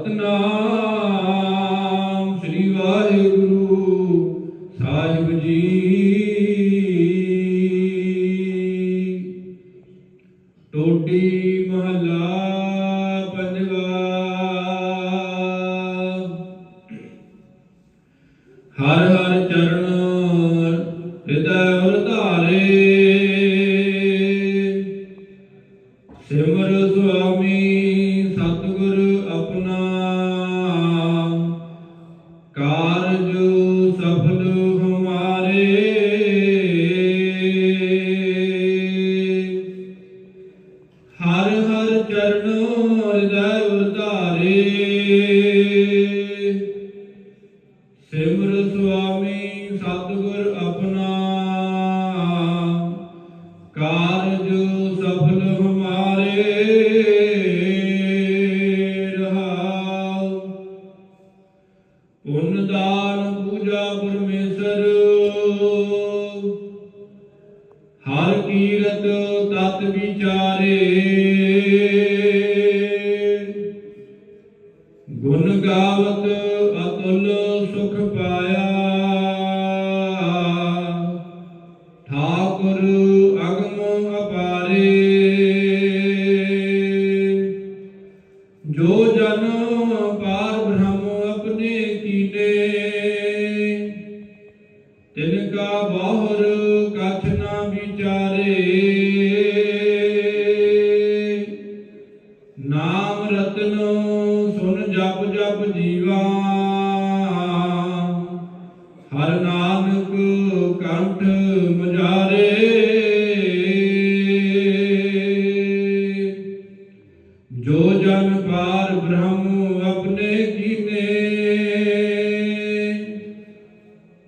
ਸਤਨਾਮ ਸ੍ਰੀ ਵਾਹਿਗੁਰੂ ਸਾਹਿਬ ਜੀ। ਟੋਡੀ ਮਹਲਾ ਪੰਜਵਾ। ਹਰ ਹਰ ਚਰਨ ਹਿਰਦੈ ਉਰ ਸਿਮਰ ਸੁਆਮੀ ਸਤਿਗੁਰ ਆਪਣਾ ਚਰਨ ਹਿਰਦੈ ਉਤਾਰੇ। ਸਿਮਰ ਸੁਆਮੀ ਸਤਿਗੁਰ ਆਪਣਾ। ਕਾਰਜ ਸਫਲ ਹਮਾਰੇ। ਰਹਾਉ। ਪੁੰਨ ਦਾਨ ਪੂਜਾ ਪਰਮੇਸ਼ਰ। ਹਰ ਕੀਰਤ ਤਤ ਵਿਚਾਰੇ। ਗੁਣ ਗਾਵਤ ਅਤੁਲ ਸੁਖ ਪਾਇਆ। ਠਾਕੁਰ ਅਗਮ ਅਪਾਰੇ। ਜੋ ਜਨ ਪਾਰ ਬ੍ਰਹਮ ਆਪਣੇ ਕੀਨੇ ਤਿਨ ਕਾ ਬਾਹਰ ਕਛ ਨਾ ਵਿਚਾਰੇ। ਨਾਮ ਰਤਨ ਸੁਨ ਜਪ ਜਪ ਜੀਵਾ। ਹਰ ਨਾਨਕ ਕੰਠ ਮਜਾਰੇ। ਜੋ ਜਨ ਪਾਰ ਬ੍ਰਹਮ ਆਪਣੇ ਕੀਨੇ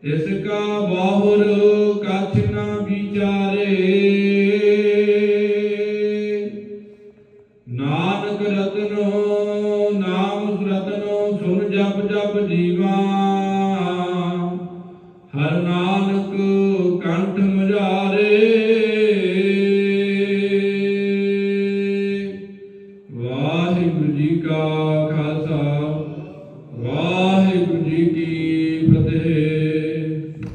ਇਸ ਕਾ ਬਾਹੁਰ ਕਛ ਨਾ ਵਿਚਾਰੇ। ਨਾ ਰਤਨੋ ਨਾਮ ਰਤਨੋ ਸੁਨ ਜਪ ਜਪ ਜੀਵਾ। ਹਰ ਨਾਨਕ ਕੰਠ ਮਝਾਰੇ। ਵਾਹਿਗੁਰੂ ਜੀ ਕਾ